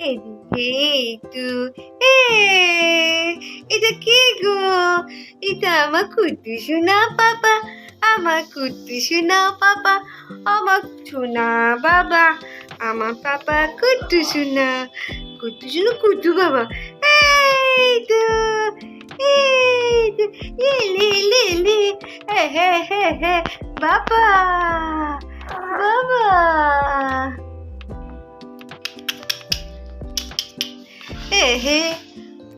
এদিকে একটু, এ, এটা কে গো? এটা আমার কুট্টু সোনা পাপা আমার কুট্টু সোনা পাপা আমার সোনা বাবা, আমার পাপা কুট্টু সোনা কুট্টু সোনা কুট্টু বাবা। এই তো, এই হে হে হে, বাবা বাবা। হে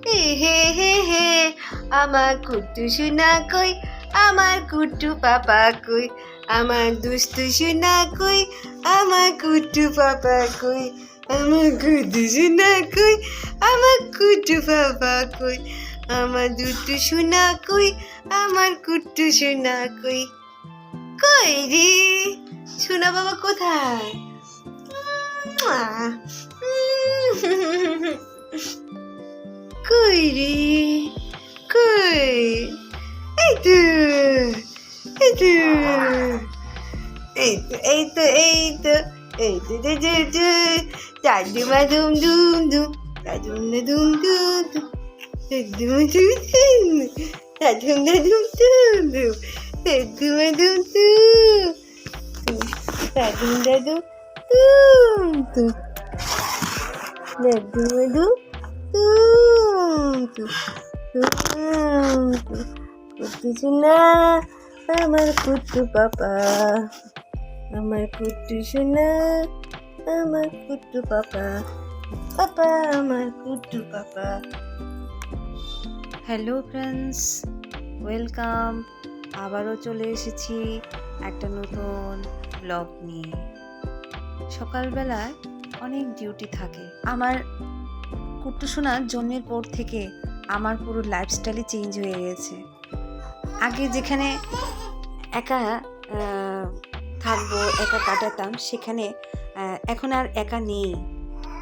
হে হে হে হে, আমার কুট্টু সোনা কই, আমার কুট্টু পাপা কই, আমার দুষ্টু সোনা কই, আমার কুট্টু পাপা কই, আমার কুট্টু সোনা কই, আমার কুট্টু পাপা কই, আমার দুটু সোনা কই, আমার কুট্টু সোনা কই। কই রে? সোনা বাবা কোথায়? কই রে কই এই তো এই তো এই তো এই তো এই তো এই তো দে দে দে দাদুমা দুম দুম দুম দাদুম দুম দুম দুম দাদুমা দুম দুম দাদুম দুম দুম দুম দাদুমা দুম দুম দাদুম দাদুম দুম দুম দাদুমা দুম দুম দুম আমার কুট্টু পাপা, আমার কুট্টু সোনা, আমার কুট্টু পাপা পাপা, আমার কুট্টু পাপা। হ্যালো ফ্রেন্ডস ওয়েলকাম আবারও চলে এসেছি একটা নতুন ব্লগ নিয়ে। সকালবেলায় অনেক ডিউটি থাকে। আমার কুট্টু শোনার জন্মের পর থেকে আমার পুরো লাইফস্টাইলই চেঞ্জ হয়ে গেছে। আগে যেখানে একা থাকব, একা কাটাতাম, সেখানে এখন আর একা নেই।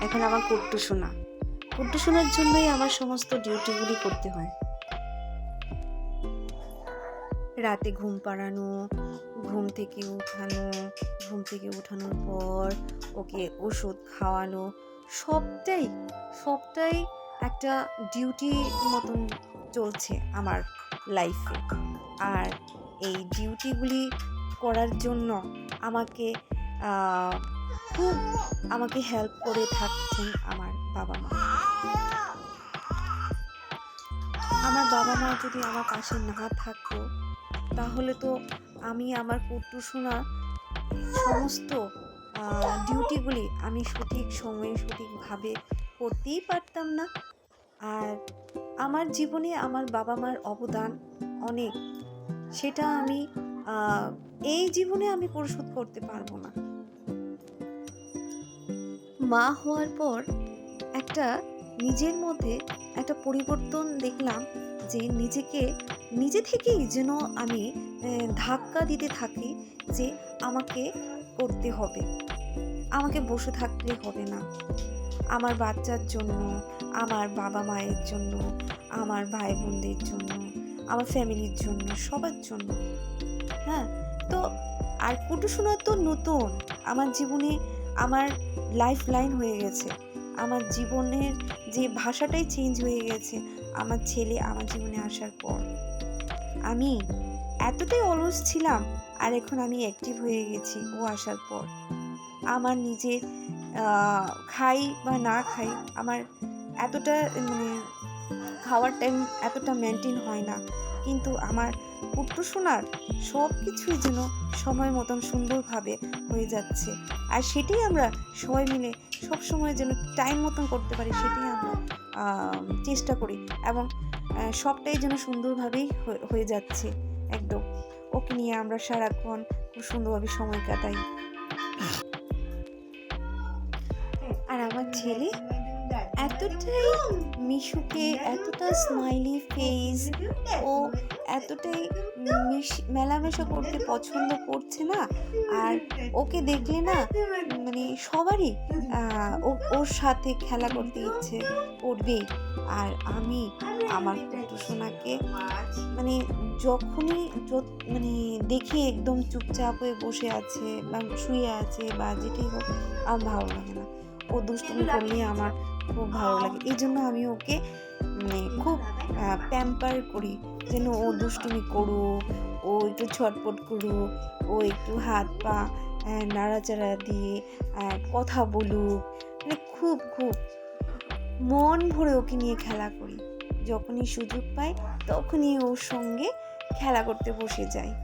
এখন আমার কুট্টু শোনা কুট্টু শোনার জন্যই আমার সমস্ত ডিউটিগুলি করতে হয়। রাতে ঘুম পাড়ানো, ঘুম থেকে উঠানো, ঘুম থেকে উঠানোর পর ওকে ওষুধ খাওয়ানো সবটাই সবটাই একটা ডিউটি মতন চলছে আমার লাইফে আর এই ডিউটিগুলি করার জন্য আমাকে খুব আমাকে হেল্প করে থাকছেন আমার বাবা মা। আমার বাবা মা যদি আমার পাশে না থাকতো, তাহলে তো আমি আমার কুট্টু সমস্ত ডিউটিগুলি আমি সঠিক সময়ে সঠিকভাবে করতেই পারতাম না। আর আমার জীবনে আমার বাবা মার অবদান অনেক। সেটা আমি এই জীবনে আমি পরিশোধ করতে পারব না। মা হওয়ার পর একটা নিজের মধ্যে একটা পরিবর্তন দেখলাম যে নিজেকে, নিজে থেকেই যেন আমি ধাক্কা দিতে থাকি যে আমাকে করতে হবে। আমাকে বসে থাকলে হবে না। আমার বাচ্চার জন্য, আমার বাবা মায়ের জন্য, আমার ভাই বোনদের জন্য, আমার ফ্যামিলির জন্য, সবার জন্য। হ্যাঁ তো আর কুটুসোনা তো নতুন। আমার জীবনে আমার লাইফ লাইন হয়ে গেছে। আমার জীবনের যে ভাষাটাই চেঞ্জ হয়ে গেছে, আমার ছেলে আমার জীবনে আসার পর। আমি এতটাই অলস ছিলাম আর এখন আমি অ্যাক্টিভ হয়ে গেছি ও আসার পর। আমার আহ, খাই বা না খাই আমার এতটা মানে খাওয়ার টাইম এতটা মেনটেন হয় না। কিন্তু আমার পুট্টু শোনার সব কিছুই যেন সময় মতন সুন্দরভাবে হয়ে যাচ্ছে। আর সেটাই আমরা সবাই মিলে সব সময় যেন টাইম মতন করতে পারি সেটাই আমরা চেষ্টা করি এবং সবটাই যেন সুন্দরভাবেই হয়ে যাচ্ছে। একদম। ওকে নিয়ে আমরা সারাক্ষণ খুব সুন্দরভাবে সময় কাটাই। আর আমার ছেলে এতটাই মিশুকে, এতটা স্মাইলি ফেস ও এতটাই মিশ- মেলামেশা করতে পছন্দ করছে না। আর ওকে দেখলে না মানে সবারই ওর সাথে খেলা করতে ইচ্ছে করবেই। আর আমি আমার সোনাকে মানে যখনই মানে দেখি একদম চুপচাপ হয়ে বসে আছে বা শুয়ে আছে বা যেটাই হোক, আমার ভালো লাগে না। ও দুষ্টুমি করলে আমার খুব ভালো লাগে। এই জন্য আমি ওকে মানে খুব প্যাম্পার করি যেন ও দুষ্টুমি করুক, ও একটু ছটপট করুক, ও একটু হাত পা নাড়াচাড়া দিয়ে কথা বলুক। মানে খুব খুব মন ভরে ওকে নিয়ে খেলা করি। যখনই সুযোগ পাই, তখনই ওর সঙ্গে খেলা করতে বসে যাই।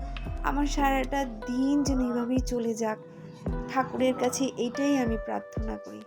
আমার সারাটা দিন যেন এভাবেই চলে যাক। ঠাকুরের কাছে এটাই আমি প্রার্থনা করি।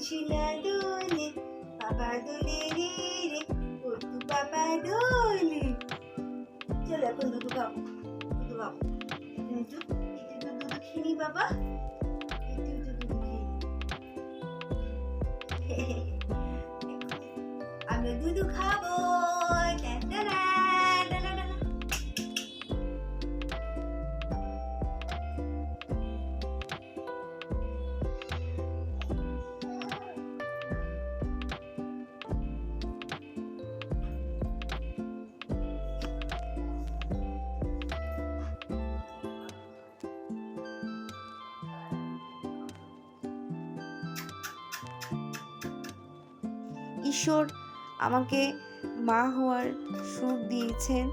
সোনা দোলে, বাবা দোলে রে রে কত বাবা দোলে। চলো এখন দুধ খাব দুধু খাব একটু একটু দুধু খেয়ে বাবা। একটু দুধু খাব। ঈশ্বর আমাকে মা হওয়ার সুখ দিয়েছেন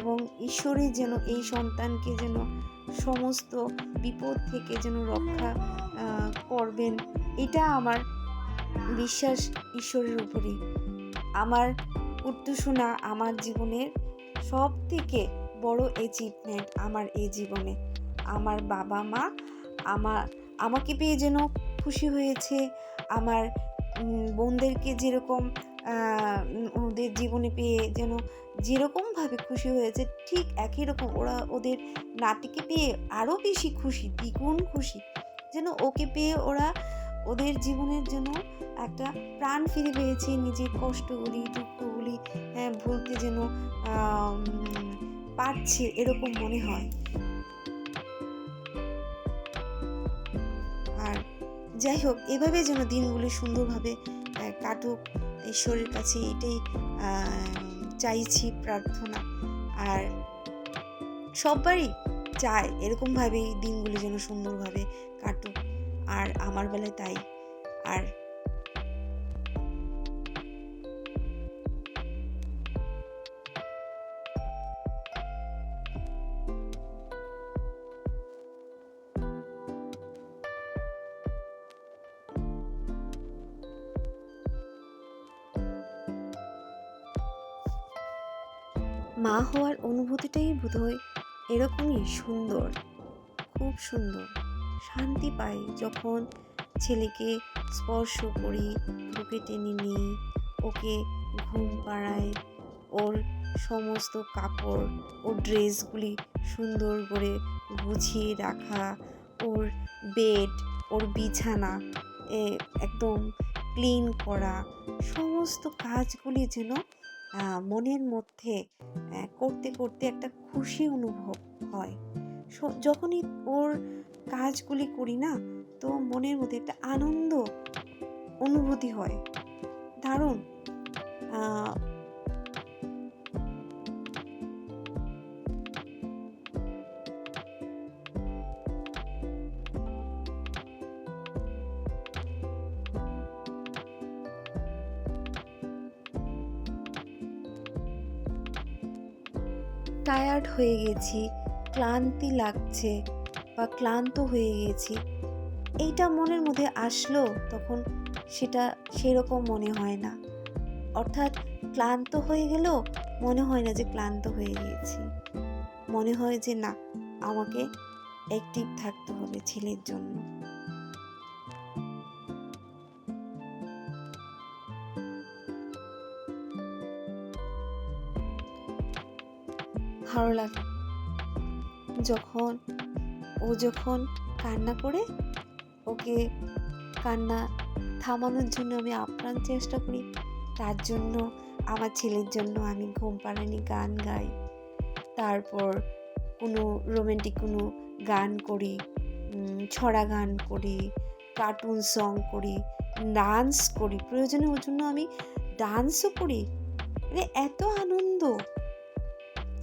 এবং ঈশ্বরই যেন এই সন্তানকে যেন সমস্ত বিপদ থেকে যেন রক্ষা করবেন। এটা আমার বিশ্বাস ঈশ্বরের উপরেই। আমার উত্তরসোনা আমার জীবনের সব থেকে বড় অ্যাচিভমেন্ট আমার এই জীবনে। আমার বাবা মা আমার আমাকে পেয়ে যেন খুশি হয়েছে। আমার বোনদেরকে যেরকম ওদের জীবনে পেয়ে যেন যেরকমভাবে খুশি হয়েছে ঠিক একই রকম ওরা ওদের নাতিকে পেয়ে আরও বেশি খুশি দ্বিগুণ খুশি। যেন ওকে পেয়ে ওরা ওদের জীবনের জন্য একটা প্রাণ ফিরে পেয়েছে নিজের কষ্টগুলি দুঃখগুলি হ্যাঁ, ভুলতে যেন পারছে এরকম মনে হয়। যাই হোক, এভাবে যেন দিনগুলি সুন্দরভাবে কাটুক। ঈশ্বরের কাছে এটাই চাইছি প্রার্থনা। আর সবারই চায় এরকমভাবেই দিনগুলি যেন সুন্দরভাবে কাটুক। আর আমার বেলায় তাই। আর মা হওয়ার অনুভূতিটাই বোধহয় এরকমই সুন্দর, খুব সুন্দর। শান্তি পাই যখন ছেলেকে স্পর্শ করি বুকে টেনে নিই, ওকে ঘুম পাড়াই, ওর সমস্ত কাপড় ওর ড্রেসগুলি সুন্দর করে গুছিয়ে রাখা, ওর বেড, ওর বিছানা একদম ক্লিন করা, সমস্ত কাজগুলি যেন মনের মধ্যে করতে করতে একটা খুশি অনুভব হয়। যখনই ওর কাজগুলি করি না, তো মনের মধ্যে একটা আনন্দ অনুভূতি হয়। দারুণ! টায়ার্ড হয়ে গেছি, ক্লান্তি লাগছে বা ক্লান্ত হয়ে গেছি। এইটা মনের মধ্যে আসলো তখন সেটা সেরকম মনে হয় না। অর্থাৎ ক্লান্ত হয়ে গেলেও মনে হয় না যে ক্লান্ত হয়ে গিয়েছি মনে হয় যে না, আমাকে অ্যাক্টিভ থাকতে হবে ছেলের জন্য। ভালো লাগে। যখন ও যখন কান্না করে, ওকে কান্না থামানোর জন্য আমি আপ্রাণ চেষ্টা করি। তার জন্য, আমার ছেলের জন্য আমি ঘুম পাড়ানি গান গাই। তারপর কোনো রোমান্টিক কোনো গান করি ছড়া গান করি কার্টুন সং করি ডান্স করি। প্রয়োজনে ওর জন্য আমি ডান্সও করি। মানে এত আনন্দ।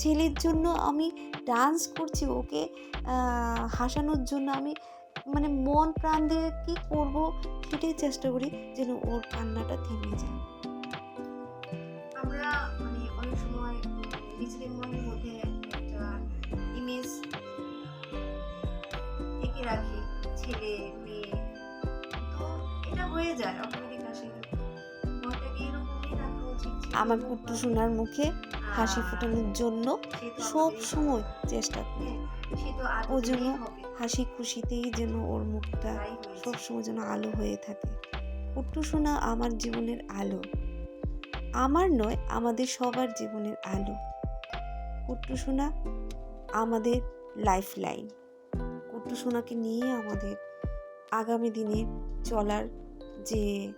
ছেলের জন্য আমি ডান্স করছি ওকে হাসানোর জন্য আমি মানে মন প্রাণ দিয়ে কী করব সেটাই চেষ্টা করি যেন ওর কান্নাটা থেমে যায়। আমরা মানে অনেক সময় নিজেদের মনের মধ্যে একটা ইমেজ এঁকে রাখি ছেলে মেয়ে। তো এটা হয়ে যায় অটোমেটিক আসলে মনটাকে এরকমই রাখা উচিত আমার কুট্টু সোনার মুখে হাসি ফোটানোর জন্য সব সময় চেষ্টা করি। ও যেন হাসি খুশিতেই যেন ওর মুখটা সব সময় যেন আলো হয়ে থাকে। কুট্টু সোনা আমার জীবনের আলো। আমার নয়, আমাদের সবার জীবনের আলো। কুট্টু সোনা, আমাদের লাইফ লাইন কুট্টু সোনাকে নিয়ে আমাদের আগামী দিনে চলার যে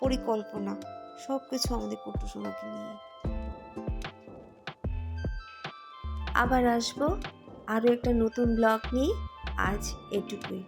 পরিকল্পনা সব কিছু আমাদের কুট্টু সোনাকে নিয়ে। আবার আসব। আরও একটা নতুন ব্লগ নিয়ে আজ এটুকুই।